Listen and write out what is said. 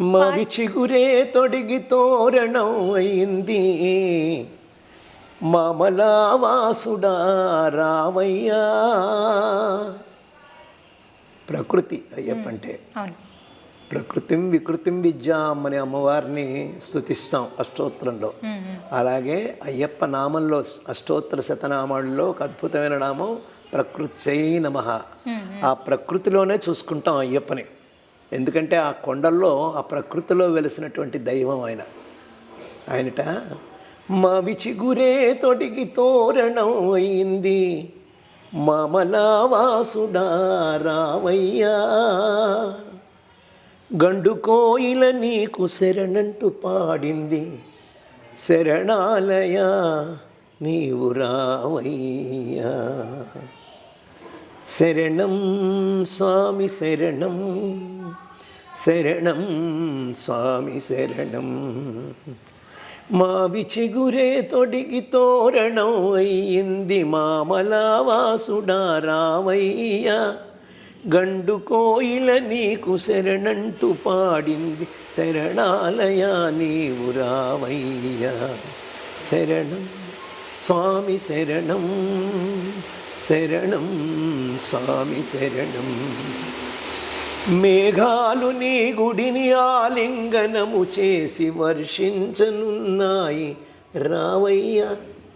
మవి చిగురే తొడిగి తోరణం అయింది. మామలావాసుడా రావయ్యా. ప్రకృతి అయ్యప్పంటే. ప్రకృతిం వికృతిం విద్యాం అనే అమ్మవారిని స్థుతిస్తాం అష్టోత్తరంలో. అలాగే అయ్యప్ప నామంలో అష్టోత్తర శతనామాల్లో ఒక అద్భుతమైన నామం ప్రకృతి నమ. ఆ ప్రకృతిలోనే చూసుకుంటాం అయ్యప్పని. ఎందుకంటే ఆ కొండల్లో ఆ ప్రకృతిలో వెలిసినటువంటి దైవం ఆయన. ఆయనట మా విచిగురే తొడిగి తోరణం అయింది మామలావాసుడా రావయ్యా. గండు కోయిల నీకు శరణంటూ పాడింది శరణాలయ నీవు రావయ్యా. శరణం స్వామి శరణం శరణం స్వామి శరణం. మావి చిగురే తొడిగి తోరణం అయ్యింది మామలావాసుడా రామయ్య. గండు కోయిల నీకు శరణంటూ పాడింది శరణాలయ నీవు రామయ్య. శరణం స్వామి శరణం శరణం స్వామి శరణం. మేఘాలు నీ గుడిని ఆలింగనము చేసి వర్షించనున్నాయి. రావయ్య